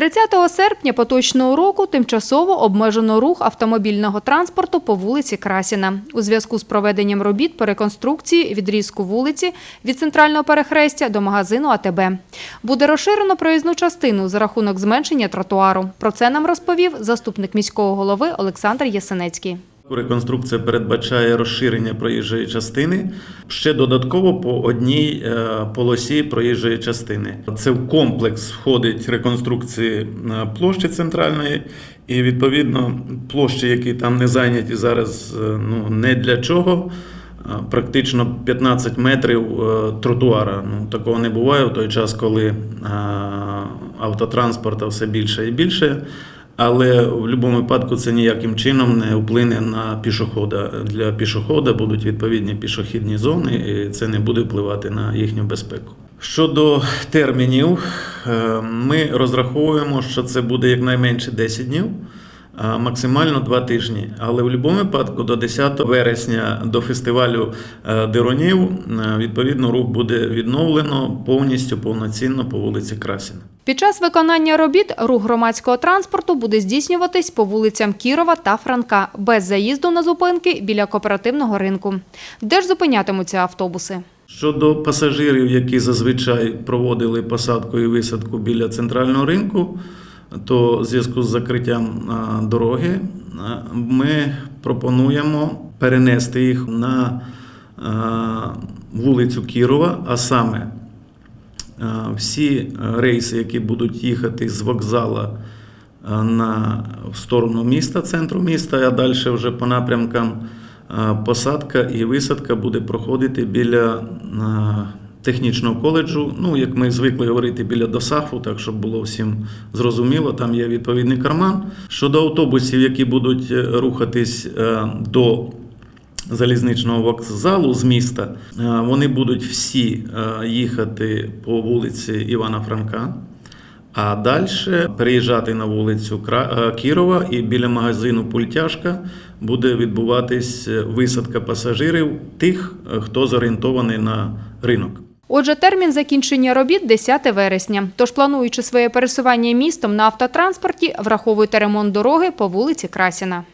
30 серпня поточного року тимчасово обмежено рух автомобільного транспорту по вулиці Красіна. У зв'язку з проведенням робіт по реконструкції відрізку вулиці від центрального перехрестя до магазину АТБ. Буде розширено проїзну частину за рахунок зменшення тротуару. Про це нам розповів заступник міського голови Олександр Ясенецький. Реконструкція передбачає розширення проїжджої частини ще додатково по одній е, полосі проїжджої частини. Це в комплекс входить реконструкції е, площі центральної, і відповідно площі, які там не зайняті зараз, е, ну не для чого. Практично 15 метрів тротуара. Ну такого не буває в той час, коли автотранспорту все більше і більше. Але в будь-якому випадку це ніяким чином не вплине на пішохода. Для пішохода будуть відповідні пішохідні зони, і це не буде впливати на їхню безпеку. Щодо термінів, е, ми розраховуємо, що це буде якнайменше 10 днів, максимально 2 тижні. Але в будь-якому випадку до 10 вересня до фестивалю е, Деронів е, відповідно рух буде відновлено повністю повноцінно по вулиці Красіна. Під час виконання робіт рух громадського транспорту буде здійснюватись по вулицям Кірова та Франка без заїзду на зупинки біля кооперативного ринку. Де ж зупинятимуться автобуси? Щодо пасажирів, які зазвичай проводили посадку і висадку біля центрального ринку, то в зв'язку з закриттям дороги ми пропонуємо перенести їх на вулицю Кірова, а саме всі рейси, які будуть їхати з вокзала на в сторону міста, центру міста, а далі вже по напрямкам посадка і висадка буде проходити біля технічного коледжу. Ну, як ми звикли говорити, біля ДОСАФу, так щоб було всім зрозуміло, там є відповідний карман. Щодо автобусів, які будуть е, рухатись е, до залізничного вокзалу з міста, е, вони будуть всі їхати по вулиці Івана Франка. А далі переїжджати на вулицю Кірова і біля магазину Пультяшка буде відбуватись висадка пасажирів тих, хто зорієнтований на ринок. Отже, термін закінчення робіт 10 вересня. Тож, плануючи своє пересування містом на автотранспорті, враховуйте ремонт дороги по вулиці Красіна.